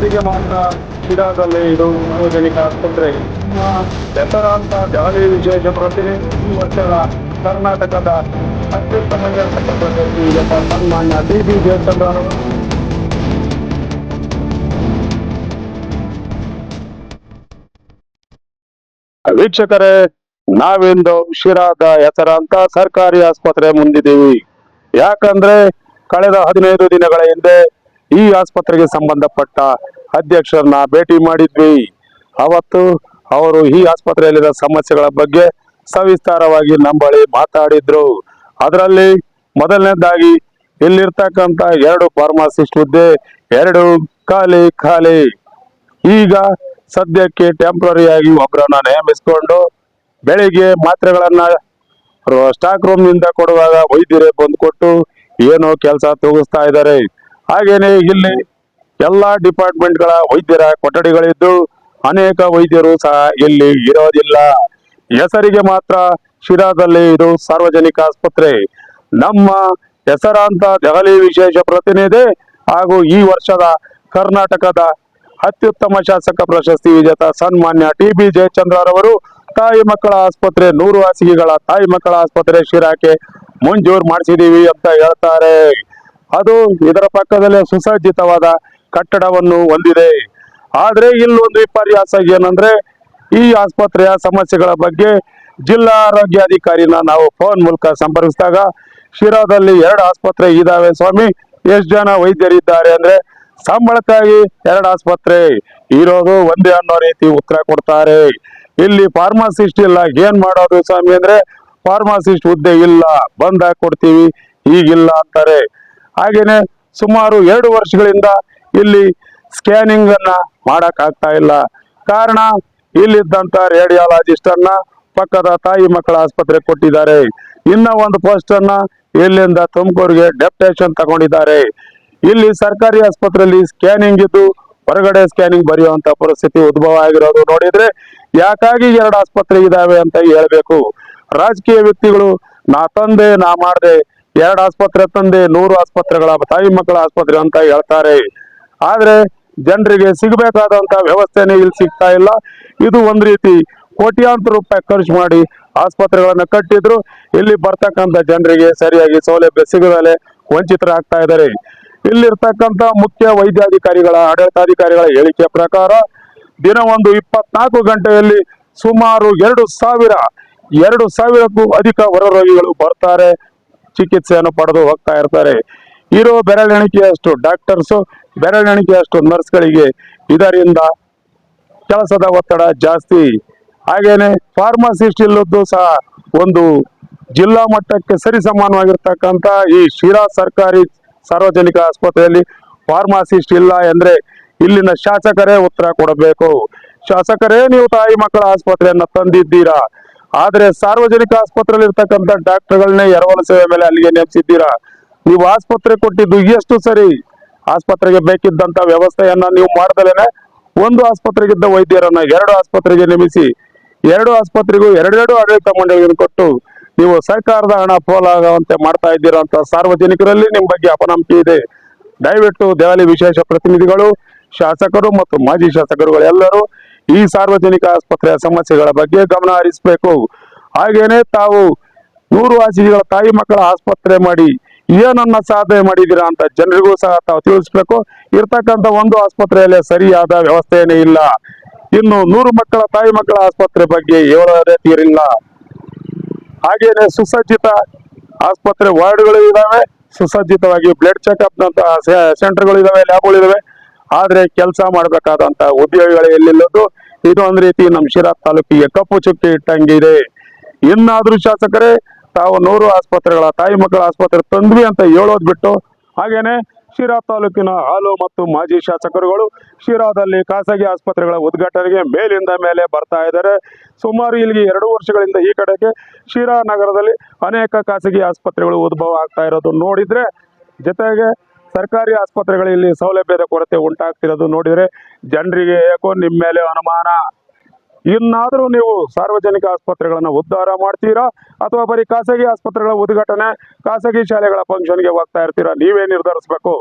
ಹೆಸರಿಗೆ ಮಾತ್ರ ಶಿರಾದಲ್ಲಿ ಇದು ಸಾರ್ವಜನಿಕ ಆಸ್ಪತ್ರೆ ಹೆಸರಾಂತ ಜಾಲಿ ವಿಶೇಷ ಪ್ರತಿನಿಧಿ ವರ್ಷದ ಕರ್ನಾಟಕದ ಅತ್ಯುತ್ತಮ ಸನ್ಮಾನ್ಯ ಡಿ ಬಿ ಜಯಚಂದ್ರ ವೀಕ್ಷಕರೇ, ನಾವಿಂದು ಶಿರಾದ ಹೆಸರಾಂತ ಸರ್ಕಾರಿ ಆಸ್ಪತ್ರೆ ಮುಂದಿದ್ದೀವಿ. ಯಾಕಂದ್ರೆ, ಕಳೆದ ಹದಿನೈದು ದಿನಗಳ ಹಿಂದೆ ಈ ಆಸ್ಪತ್ರೆಗೆ ಸಂಬಂಧಪಟ್ಟ ಅಧ್ಯಕ್ಷರನ್ನ ಭೇಟಿ ಮಾಡಿದ್ವಿ. ಅವತ್ತು ಅವರು ಈ ಆಸ್ಪತ್ರೆಯಲ್ಲಿರೋ ಸಮಸ್ಯೆಗಳ ಬಗ್ಗೆ ಸವಿಸ್ತಾರವಾಗಿ ನಂಬಳಿ ಮಾತಾಡಿದ್ರು. ಅದರಲ್ಲಿ ಮೊದಲನೇದಾಗಿ ಇಲ್ಲಿರ್ತಕ್ಕಂಥ ಎರಡು ಫಾರ್ಮಾಸಿಸ್ಟ್ ಹುದ್ದೆ, ಎರಡು ಖಾಲಿ ಖಾಲಿ. ಈಗ ಸದ್ಯಕ್ಕೆ ಟೆಂಪ್ರರಿ ಆಗಿ ಒಬ್ಬರನ್ನ ನೇಮಿಸಿಕೊಂಡು ಬೆಳಿಗ್ಗೆ ಮಾತ್ರೆಗಳನ್ನ ಸ್ಟಾಕ್ ರೂಮ್ನಿಂದ ಕೊಡುವಾಗ ವೈದ್ಯರೇ ಬಂದು ಕೊಟ್ಟು ಏನೋ ಕೆಲಸ ತೂಗಿಸ್ತಾ ಇದ್ದಾರೆ. ಹಾಗೇನೆ ಇಲ್ಲಿ ಎಲ್ಲಾ ಡಿಪಾರ್ಟ್ಮೆಂಟ್ಗಳ ವೈದ್ಯರ ಕೊಠಡಿಗಳಿದ್ದು ಅನೇಕ ವೈದ್ಯರು ಸಹ ಇಲ್ಲಿ ಇರೋದಿಲ್ಲ. ಹೆಸರಿಗೆ ಮಾತ್ರ ಶಿರಾದಲ್ಲಿ ಇದು ಸಾರ್ವಜನಿಕ ಆಸ್ಪತ್ರೆ. ನಮ್ಮ ಹೆಸರಾಂತ ದೆಹಲಿ ವಿಶೇಷ ಪ್ರತಿನಿಧಿ ಹಾಗೂ ಈ ವರ್ಷದ ಕರ್ನಾಟಕದ ಅತ್ಯುತ್ತಮ ಶಾಸಕ ಪ್ರಶಸ್ತಿ ವಿಜೇತ ಸನ್ಮಾನ್ಯ ಟಿ ಬಿ ಜಯಚಂದ್ರರವರು ತಾಯಿ ಮಕ್ಕಳ ಆಸ್ಪತ್ರೆ, ನೂರು ಹಾಸಿಗೆಗಳ ತಾಯಿ ಮಕ್ಕಳ ಆಸ್ಪತ್ರೆ ಶಿರಾಕ್ಕೆ ಮಂಜೂರು ಮಾಡಿಸಿದೀವಿ ಅಂತ ಹೇಳ್ತಾರೆ. ಅದು ಇದರ ಪಕ್ಕದಲ್ಲೇ ಸುಸಜ್ಜಿತವಾದ ಕಟ್ಟಡವನ್ನು ಹೊಂದಿದೆ. ಆದರೆ ಇಲ್ಲೊಂದು ವಿಪರ್ಯಾಸ ಏನಂದ್ರೆ ಈ ಆಸ್ಪತ್ರೆಯ ಸಮಸ್ಯೆಗಳ ಬಗ್ಗೆ ಜಿಲ್ಲಾ ಆರೋಗ್ಯಾಧಿಕಾರಿನ ನಾವು ಫೋನ್ ಮೂಲಕ ಸಂಪರ್ಕಿಸಿದಾಗ ಶಿರಾದಲ್ಲಿ ಎರಡು ಆಸ್ಪತ್ರೆ ಇದಾವೆ ಸ್ವಾಮಿ. ಎಷ್ಟು ಜನ ವೈದ್ಯರಿದ್ದಾರೆ ಅಂದ್ರೆ ಸಂಬಳಕ್ಕಾಗಿ ಎರಡು ಆಸ್ಪತ್ರೆ. ಇರೋದು ಒಂದೇ ಅನ್ನೋ ರೀತಿ ಉತ್ತರ ಕೊಡ್ತಾರೆ. ಇಲ್ಲಿ ಫಾರ್ಮಾಸಿಸ್ಟ್ ಇಲ್ಲ. ಏನ್ ಮಾಡೋದು ಸ್ವಾಮಿ ಅಂದ್ರೆ ಫಾರ್ಮಾಸಿಸ್ಟ್ ಹುದ್ದೆ ಇಲ್ಲ. ಬಂದಾಗ ಕೊಡ್ತೀವಿ. ಈಗಿಲ್ಲ ಅಂತಾರೆ. ಹಾಗೇನೆ ಸುಮಾರು ಎರಡು ವರ್ಷಗಳಿಂದ ಇಲ್ಲಿ ಸ್ಕ್ಯಾನಿಂಗ್ ಅನ್ನ ಮಾಡಕ್ ಆಗ್ತಾ ಇಲ್ಲ. ಕಾರಣ ಇಲ್ಲಿದ್ದಂತ ರೇಡಿಯಾಲಜಿಸ್ಟ್ ಅನ್ನ ಪಕ್ಕದ ತಾಯಿ ಮಕ್ಕಳ ಆಸ್ಪತ್ರೆ ಕೊಟ್ಟಿದ್ದಾರೆ. ಇನ್ನ ಒಂದು ಪೋಸ್ಟ್ ಅನ್ನ ಇಲ್ಲಿಂದ ತುಮಕೂರಿಗೆ ಡೆಪ್ಟೇಷನ್ ತಗೊಂಡಿದ್ದಾರೆ. ಇಲ್ಲಿ ಸರ್ಕಾರಿ ಆಸ್ಪತ್ರೆಯಲ್ಲಿ ಸ್ಕ್ಯಾನಿಂಗ್ ಇದ್ದು ಹೊರಗಡೆ ಸ್ಕ್ಯಾನಿಂಗ್ ಬರೆಯುವಂತ ಪರಿಸ್ಥಿತಿ ಉದ್ಭವ ಆಗಿರೋದು ನೋಡಿದ್ರೆ ಯಾಕಾಗಿ ಎರಡು ಆಸ್ಪತ್ರೆ ಇದಾವೆ ಅಂತ ಹೇಳಬೇಕು. ರಾಜಕೀಯ ವ್ಯಕ್ತಿಗಳು, ನಾ ತಂದೆ, ನಾ ಮಾಡ್ದೆ ಎರಡು ಆಸ್ಪತ್ರೆ ತಂದೆ ನೂರು ಆಸ್ಪತ್ರೆಗಳ ತಾಯಿ ಮಕ್ಕಳ ಆಸ್ಪತ್ರೆ ಅಂತ ಹೇಳ್ತಾರೆ. ಆದ್ರೆ ಜನರಿಗೆ ಸಿಗಬೇಕಾದಂತ ವ್ಯವಸ್ಥೆನೇ ಇಲ್ಲಿ ಸಿಗ್ತಾ ಇಲ್ಲ. ಇದು ಒಂದು ರೀತಿ ಕೋಟ್ಯಾಂತರ ರೂಪಾಯಿ ಖರ್ಚು ಮಾಡಿ ಆಸ್ಪತ್ರೆಗಳನ್ನು ಕಟ್ಟಿದ್ರು ಇಲ್ಲಿ ಬರ್ತಕ್ಕಂಥ ಜನರಿಗೆ ಸರಿಯಾಗಿ ಸೌಲಭ್ಯ ಸಿಗದಲೆ ವಂಚಿತರಾಗ್ತಾ ಇದ್ದಾರೆ. ಇಲ್ಲಿರ್ತಕ್ಕಂಥ ಮುಖ್ಯ ವೈದ್ಯಾಧಿಕಾರಿಗಳ, ಆಡಳಿತಾಧಿಕಾರಿಗಳ ಹೇಳಿಕೆ ಪ್ರಕಾರ ದಿನ ಒಂದು ಇಪ್ಪತ್ನಾಲ್ಕು ಗಂಟೆಯಲ್ಲಿ ಸುಮಾರು ಎರಡು ಸಾವಿರ, ಎರಡು ಸಾವಿರಕ್ಕೂ ಅಧಿಕ ಹೊರ ರೋಗಿಗಳು ಬರ್ತಾರೆ. ಚಿಕಿತ್ಸೆಯನ್ನು ಪಡೆದು ಹೋಗ್ತಾ ಇರ್ತಾರೆ. ಇರೋ ಬೆರಳೆಣಿಕೆಯಷ್ಟು ಡಾಕ್ಟರ್ಸು ಬೆರಳೆಣಿಕೆಯಷ್ಟು ನರ್ಸ್ಗಳಿಗೆ ಇದರಿಂದ ಕೆಲಸದ ಒತ್ತಡ ಜಾಸ್ತಿ. ಹಾಗೇನೆ ಫಾರ್ಮಸಿಸ್ಟ್ ಇಲ್ಲದ್ದು ಸಹ ಒಂದು ಜಿಲ್ಲಾ ಮಟ್ಟಕ್ಕೆ ಸರಿ ಸಮಾನವಾಗಿರ್ತಕ್ಕಂಥ ಈ ಶಿರಾ ಸರ್ಕಾರಿ ಸಾರ್ವಜನಿಕ ಆಸ್ಪತ್ರೆಯಲ್ಲಿ ಫಾರ್ಮಸಿಸ್ಟ್ ಇಲ್ಲ ಅಂದರೆ ಇಲ್ಲಿನ ಶಾಸಕರೇ ಉತ್ತರ ಕೊಡಬೇಕು. ಶಾಸಕರೇ, ನೀವು ತಾಯಿ ಮಕ್ಕಳ ಆಸ್ಪತ್ರೆಯನ್ನು ತಂದಿದ್ದೀರಾ? ಆದ್ರೆ ಸಾರ್ವಜನಿಕ ಆಸ್ಪತ್ರೆಯಲ್ಲಿ ಇರ್ತಕ್ಕಂಥ ಡಾಕ್ಟರ್ಗಳನ್ನೇ ಎರವಲು ಸೇವೆ ಮೇಲೆ ಅಲ್ಲಿಗೆ ನೇಮಿಸಿದ್ದೀರಾ? ನೀವು ಆಸ್ಪತ್ರೆ ಕೊಟ್ಟಿದ್ದು ಎಷ್ಟು ಸರಿ? ಆಸ್ಪತ್ರೆಗೆ ಬೇಕಿದ್ದಂತ ವ್ಯವಸ್ಥೆಯನ್ನ ನೀವು ಮಾಡ್ದಲೇನೆ ಒಂದು ಆಸ್ಪತ್ರೆಗಿದ್ದ ವೈದ್ಯರನ್ನ ಎರಡು ಆಸ್ಪತ್ರೆಗೆ ನೇಮಿಸಿ, ಎರಡು ಆಸ್ಪತ್ರೆಗೂ ಎರಡೆರಡು ಆಡಳಿತ ಮಂಡಳಿಯನ್ನು ಕೊಟ್ಟು ನೀವು ಸರ್ಕಾರದ ಹಣ ಪೋಲಾಗುವಂತೆ ಮಾಡ್ತಾ ಇದ್ದೀರಾ ಸಾರ್ವಜನಿಕರಲ್ಲಿ ನಿಮ್ಮ ಬಗ್ಗೆ ಅಪನಂಬಿಕೆ ಇದೆ. ದಯವಿಟ್ಟು ದೆಹಲಿ ವಿಶೇಷ ಪ್ರತಿನಿಧಿಗಳು, ಶಾಸಕರು ಮತ್ತು ಮಾಜಿ ಶಾಸಕರುಗಳು ಎಲ್ಲರೂ ಈ ಸಾರ್ವಜನಿಕ ಆಸ್ಪತ್ರೆಯ ಸಮಸ್ಯೆಗಳ ಬಗ್ಗೆ ಗಮನ ಹರಿಸಬೇಕು. ಹಾಗೇನೆ ತಾವು ನೂರು ವಾಸಿಗಳ ತಾಯಿ ಮಕ್ಕಳ ಆಸ್ಪತ್ರೆ ಮಾಡಿ ಏನನ್ನ ಸಾಧನೆ ಮಾಡಿದ್ದೀರಾ ಅಂತ ಜನರಿಗೂ ಸಹ ತಾವು ತಿಳಿಸ್ಬೇಕು. ಇರ್ತಕ್ಕಂಥ ಒಂದು ಆಸ್ಪತ್ರೆಯಲ್ಲಿ ಸರಿಯಾದ ವ್ಯವಸ್ಥೆನೇ ಇಲ್ಲ. ಇನ್ನು ನೂರು ಮಕ್ಕಳ ತಾಯಿ ಮಕ್ಕಳ ಆಸ್ಪತ್ರೆ ಬಗ್ಗೆ ಹೇಳೋದೇ ತೀರಿಲ್ಲ ಹಾಗೇನೆ ಸುಸಜ್ಜಿತ ಆಸ್ಪತ್ರೆ ವಾರ್ಡ್ಗಳು ಇದಾವೆ ಸುಸಜ್ಜಿತವಾಗಿ ಬ್ಲಡ್ ಚೆಕ್ಅಪ್ ನಂತಹ ಸೆಂಟರ್ಗಳು ಇದಾವೆ ಲ್ಯಾಬ್ಗಳು ಇದಾವೆ ಆದ್ರೆ ಕೆಲಸ ಮಾಡಬೇಕಾದಂತ ಉದ್ಯೋಗಿಗಳು ಎಲ್ಲಿಲ್ಲದ್ದು? ಇದು ಒಂದ್ ರೀತಿ ನಮ್ಮ ಶಿರಾ ತಾಲೂಕಿಗೆ ಕಪ್ಪು ಚುಕ್ಕಿ ಇಟ್ಟಂಗಿದೆ. ಇನ್ನಾದ್ರೂ ಶಾಸಕರೇ, ತಾವು ನೂರು ಆಸ್ಪತ್ರೆಗಳ ತಾಯಿ ಮಕ್ಕಳ ಆಸ್ಪತ್ರೆ ತಂದ್ವಿ ಅಂತ ಹೇಳೋದ್ ಬಿಟ್ಟು ಹಾಗೇನೆ ಶಿರಾ ತಾಲೂಕಿನ ಹಾಲು ಮತ್ತು ಮಾಜಿ ಶಾಸಕರುಗಳು ಶಿರಾದಲ್ಲಿ ಖಾಸಗಿ ಆಸ್ಪತ್ರೆಗಳ ಉದ್ಘಾಟನೆಗೆ ಮೇಲಿಂದ ಮೇಲೆ ಬರ್ತಾ ಇದ್ದಾರೆ. ಸುಮಾರು ಇಲ್ಲಿಗೆ ಎರಡು ವರ್ಷಗಳಿಂದ ಈ ಕಡೆಗೆ ಶಿರಾ ನಗರದಲ್ಲಿ ಅನೇಕ ಖಾಸಗಿ ಆಸ್ಪತ್ರೆಗಳು ಉದ್ಭವ ಆಗ್ತಾ ಇರೋದು ನೋಡಿದ್ರೆ ಜೊತೆಗೆ ಸರ್ಕಾರಿ ಆಸ್ಪತ್ರೆಗಳಲ್ಲಿ ಸೌಲಭ್ಯದ ಕೊರತೆ ಉಂಟಾಗ್ತಿರೋದು ನೋಡಿದ್ರೆ ಜನರಿಗೆ ಯಾಕೋ ನಿಮ್ಮ ಮೇಲೆ ಅನುಮಾನ? ಇನ್ನಾದರೂ ನೀವು ಸಾರ್ವಜನಿಕ ಆಸ್ಪತ್ರೆಗಳನ್ನು ಉದ್ಧಾರ ಮಾಡ್ತೀರಾ? ಅಥವಾ ಬರೀ ಖಾಸಗಿ ಆಸ್ಪತ್ರೆಗಳ ಉದ್ಘಾಟನೆ, ಖಾಸಗಿ ಶಾಲೆಗಳ ಫಂಕ್ಷನ್ಗೆ ಹೋಗ್ತಾ ಇರ್ತೀರಾ? ನೀವೇ ನಿರ್ಧರಿಸಬೇಕು.